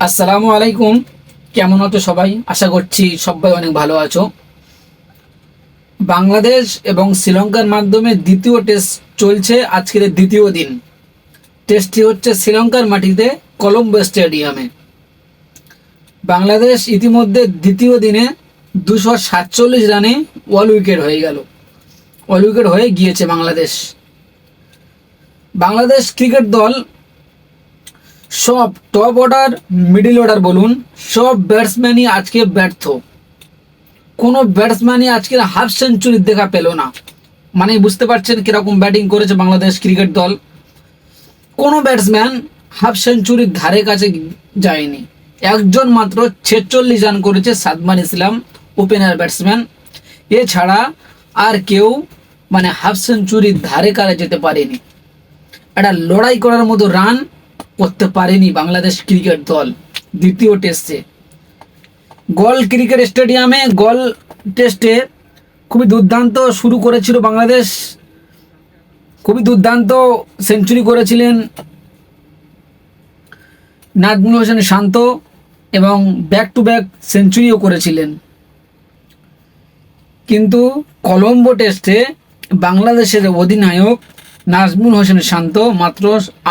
আসসালামু আলাইকুম। কেমন আছো সবাই? আশা করছি সবাই অনেক ভালো আছো। বাংলাদেশ এবং শ্রীলঙ্কার মাধ্যমে দ্বিতীয় টেস্ট চলছে আজকের দ্বিতীয় দিন। টেস্টটি হচ্ছে শ্রীলঙ্কার মাটিতে কলম্বো স্টেডিয়ামে। বাংলাদেশ ইতিমধ্যে দ্বিতীয় দিনে দুশো সাতচল্লিশ রানে অল উইকেট হয়ে গেল। অল উইকেট হয়ে গিয়েছে বাংলাদেশ। বাংলাদেশ ক্রিকেট দল সব টপ অর্ডার মিডিল অর্ডার বলুন, সব ব্যাটসম্যানই আজকে ব্যর্থ। কোনো ব্যাটসম্যানই আজকে হাফ সেঞ্চুরি দেখা পেল না। মানে বুঝতে পারছেন কীরকম ব্যাটিং করেছে বাংলাদেশ ক্রিকেট দল? কোনো ব্যাটসম্যান হাফ সেঞ্চুরির ধারে কাছে যায়নি। একজন মাত্র ছেচল্লিশ রান করেছে সাদমান ইসলাম ওপেনার ব্যাটসম্যান এছাড়া আর কেউ মানে হাফ সেঞ্চুরির ধারে কারে যেতে পারেনি। একটা লড়াই করার মতো রান করতে পারেনি বাংলাদেশ ক্রিকেট দল দ্বিতীয় টেস্টে। গল ক্রিকেট স্টেডিয়ামে গল টেস্টে খুবই দুর্দান্ত শুরু করেছিল বাংলাদেশ। খুবই দুর্দান্ত সেঞ্চুরি করেছিলেন নাজমুল হোসেন শান্ত এবং ব্যাক টু ব্যাক সেঞ্চুরিও করেছিলেন। কিন্তু কলম্বো টেস্টে বাংলাদেশের অধিনায়ক নাজমুল হোসেন শান্ত মাত্র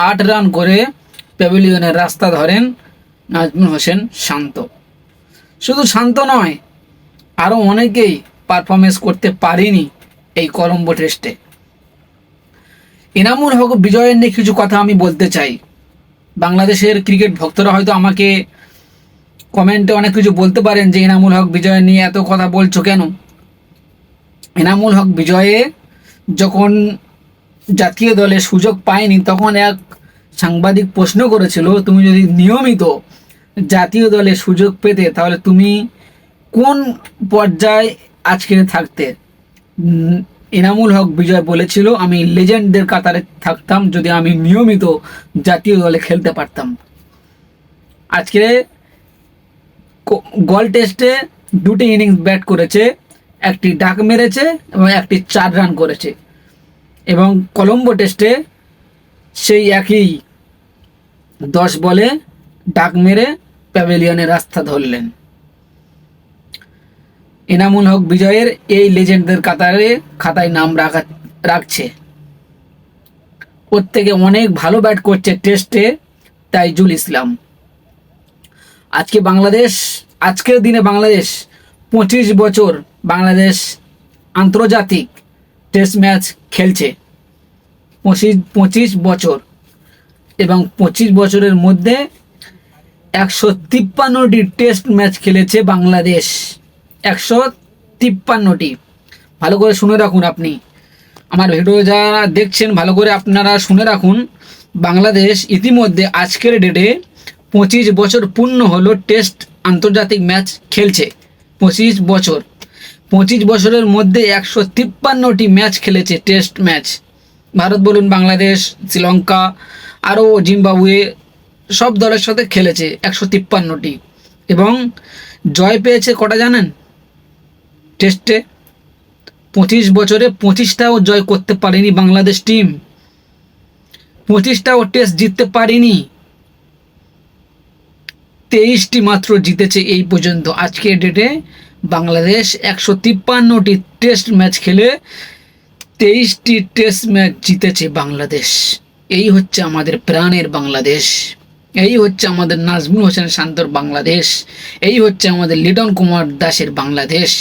আট রান করে প্যাভিলিয়নের রাস্তা ধরেন নাজমুল হোসেন শান্ত। শুধু শান্ত নয় আরও অনেকেই পারফরমেন্স করতে পারেনি এই কলম্বো টেস্টে ইনামুল হক বিজয়ের নিয়ে কিছু কথা আমি বলতে চাই। বাংলাদেশের ক্রিকেট ভক্তরা হয়তো আমাকে কমেন্টে অনেক কিছু বলতে পারেন যে ইনামুল হক বিজয় নিয়ে এত কথা বলছো কেন? এনামুল হক বিজয়ে যখন জাতীয় দলে সুযোগ পায়নি, তখন এক সাংবাদিক প্রশ্ন করেছিল, তুমি যদি নিয়মিত জাতীয় দলে সুযোগ পেতে, তাহলে তুমি কোন পর্যায়ে আজকে থাকতে? এনামুল হক বিজয় বলেছিল, আমি লেজেন্ডদের কাতারে থাকতাম যদি আমি নিয়মিত জাতীয় দলে খেলতে পারতাম। আজকে গল টেস্টে দুটি ইনিংস ব্যাট করেছে, একটি ডাক মেরেছে এবং একটি চার রান করেছে এবং কলম্বো টেস্টে সেই একই দশ বলে ডাক মেরে প্যাভিলিয়নের রাস্তা ধরলেন। এনামুল হক বিজয়ের এই লেজেন্ডদের কাতারে খাতায় নাম রাখা রাখছে। থেকে অনেক ভালো ব্যাট করছে টেস্টে তাইজুল ইসলাম। আজকে বাংলাদেশ আজকের দিনে বাংলাদেশ পঁচিশ বছর বাংলাদেশ আন্তর্জাতিক টেস্ট ম্যাচ খেলছে। পঁচিশ পঁচিশ বছর। এবং পঁচিশ বছরের মধ্যে একশো তিপ্পান্নটি টেস্ট ম্যাচ খেলেছে বাংলাদেশ। একশো তিপ্পান্নটি। ভালো করে শুনে রাখুন আপনি। আমার ভিডিও যারা দেখছেন, ভালো করে আপনারা শুনে রাখুন। বাংলাদেশ ইতিমধ্যে আজকের ডেটে পঁচিশ বছর পূর্ণ হলো টেস্ট আন্তর্জাতিক ম্যাচ খেলছে। পঁচিশ বছর। পঁচিশ বছরের মধ্যে একশো তিপ্পান্নটি ম্যাচ খেলেছে টেস্ট ম্যাচ। ভারত বলুন বাংলাদেশ, শ্রীলঙ্কা আরও জিম্বাবুয়ে সব দলের সাথে খেলেছে একশো তিপ্পান্নটি। এবং জয় পেয়েছে কটা জানেন? টেস্টে পঁচিশ বছরে পঁচিশটাও জয় করতে পারেনি বাংলাদেশ টিম। পঁচিশটাও টেস্ট জিততে পারেনি। তেইশটি মাত্র জিতেছে এই পর্যন্ত। আজকের ডেটে বাংলাদেশ একশো তিপ্পান্নটি টেস্ট ম্যাচ খেলে তেইশটি টেস্ট ম্যাচ জিতেছে বাংলাদেশ। এই হচ্ছে আমাদের প্রাণের বাংলাদেশ। এই হচ্ছে আমাদের নাজমুল হোসেন শান্তর বাংলাদেশ। এই হচ্ছে আমাদের লিটন কুমার দাসের বাংলাদেশ।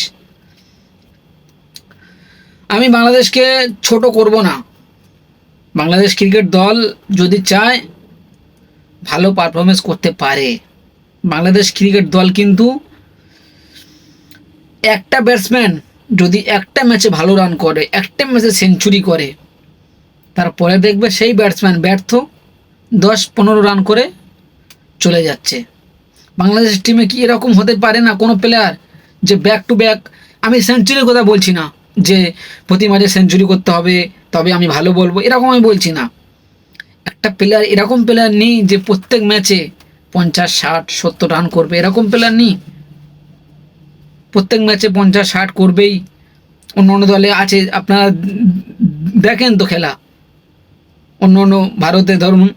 আমি বাংলাদেশকে ছোট করব না। বাংলাদেশ ক্রিকেট দল যদি চায়, ভালো পারফরমেন্স করতে পারে। বাংলাদেশ ক্রিকেট দল কিন্তু একটা ব্যাটসম্যান যদি একটা ম্যাচে ভালো রান করে, একটা ম্যাচে সেঞ্চুরি করে তারপরে দেখবে সেই ব্যাটসম্যান ব্যর্থ, দশ পনেরো রান করে চলে যাচ্ছে। বাংলাদেশ টিমে কি এরকম হতে পারে না কোনো প্লেয়ার যে ব্যাক টু ব্যাক আমি সেঞ্চুরির কথা বলছি না যে প্রতি ম্যাচে সেঞ্চুরি করতে হবে, তবে আমি ভালো বলব, এরকম আমি বলছি না। একটা প্লেয়ার এরকম প্লেয়ার নেই যে প্রত্যেক ম্যাচে পঞ্চাশ, ষাট, সত্তর রান করবে, এরকম প্লেয়ার নেই। প্রত্যেক ম্যাচে পঞ্চাশ, ষাট করবেই। অন্য অন্য দলে আছে, আপনারা দেখেন তো খেলা। অন্য অন্য ভারতে ধরুন,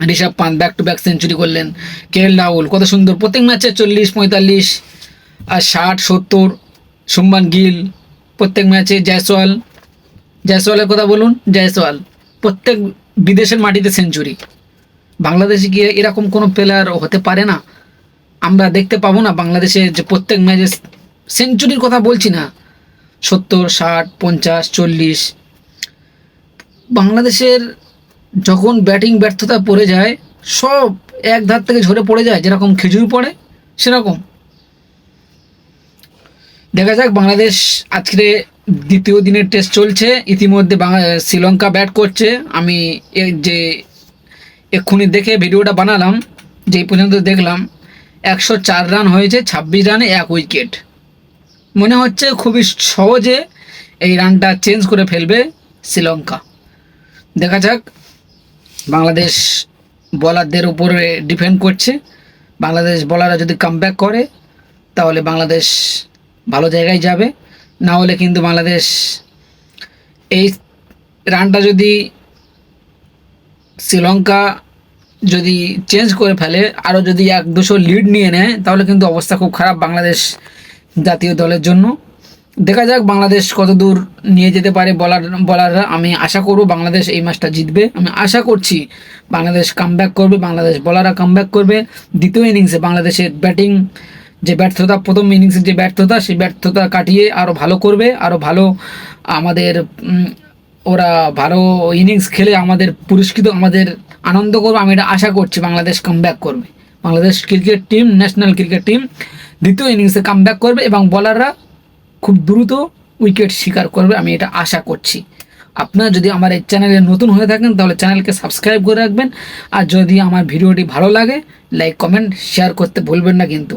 Rishabh Pant back to back century করলেন, কে এল রাহুল, কত সুন্দর, প্রত্যেক ম্যাচে চল্লিশ, পঁয়তাল্লিশ, আর ষাট, সত্তর সুম্বান গিল, প্রত্যেক ম্যাচে জয়সওয়াল, জয়সওয়ালের কথা বলুন, জয়সওয়াল, প্রত্যেক বিদেশের মাটিতে সেঞ্চুরি বাংলাদেশে গিয়ে এরকম কোনো প্লেয়ার হতে পারে না? আমরা দেখতে পাবো না, বাংলাদেশে যে প্রত্যেক ম্যাচে সেঞ্চুরির কথা বলছি না। সত্তর, ষাট, পঞ্চাশ, চল্লিশ বাংলাদেশের যখন ব্যাটিং ব্যর্থতা পড়ে যায়, সব এক ধার থেকে ঝরে পড়ে যায়, যেরকম খেজুর পড়ে, সেরকম। দেখা যাক, বাংলাদেশ আজকে দ্বিতীয় দিনের টেস্ট চলছে, ইতিমধ্যে শ্রীলঙ্কা ব্যাট করছে। আমি যে এক্ষুনি দেখে ভিডিওটা বানালাম, যেই পর্যন্ত দেখলাম, একশো চার রান হয়েছে, ছাব্বিশ রানে এক উইকেট। মনে হচ্ছে খুবই সহজে এই রানটা চেঞ্জ করে ফেলবে শ্রীলঙ্কা। দেখা যাক। বাংলাদেশ বলারদের উপরে ডিপেন্ড করছে। বাংলাদেশ বলাররা যদি কামব্যাক করে, তাহলে বাংলাদেশ ভালো জায়গায় যাবে। না হলে কিন্তু বাংলাদেশ এই রানটা যদি শ্রীলঙ্কা যদি চেঞ্জ করে ফেলে আরও যদি এক দুশো লিড নিয়ে নেয়, তাহলে কিন্তু অবস্থা খুব খারাপ বাংলাদেশ জাতীয় দলের জন্য। দেখা যাক বাংলাদেশ কত দূর নিয়ে যেতে পারে বলার বলাররা আমি আশা করব বাংলাদেশ এই ম্যাচটা জিতবে। আমি আশা করছি বাংলাদেশ কামব্যাক করবে, বাংলাদেশ বলাররা কামব্যাক করবে। দ্বিতীয় ইনিংসে বাংলাদেশের ব্যাটিং যে ব্যর্থতা, প্রথম ইনিংসের যে ব্যর্থতা, সেই ব্যর্থতা কাটিয়ে আরও ভালো করবে আরও ভালো আমাদের ওরা ভালো ইনিংস খেলে আমাদের পুরস্কৃত, আমাদের আনন্দ করবে। আমি এটা আশা করছি বাংলাদেশ কামব্যাক করবে। Bangladesh cricket team national cricket team দ্বিতীয় ইনিংসে কামব্যাক করবে এবং বলাররা খুব দ্রুত উইকেট শিকার করবে, আমি এটা আশা করছি। আপনারা যদি আমার এই চ্যানেলে নতুন হয়ে থাকেন, তাহলে চ্যানেলকে সাবস্ক্রাইব করে রাখবেন। আর যদি আমার ভিডিওটি ভালো লাগে, লাইক, কমেন্ট, শেয়ার করতে ভুলবেন না কিন্তু।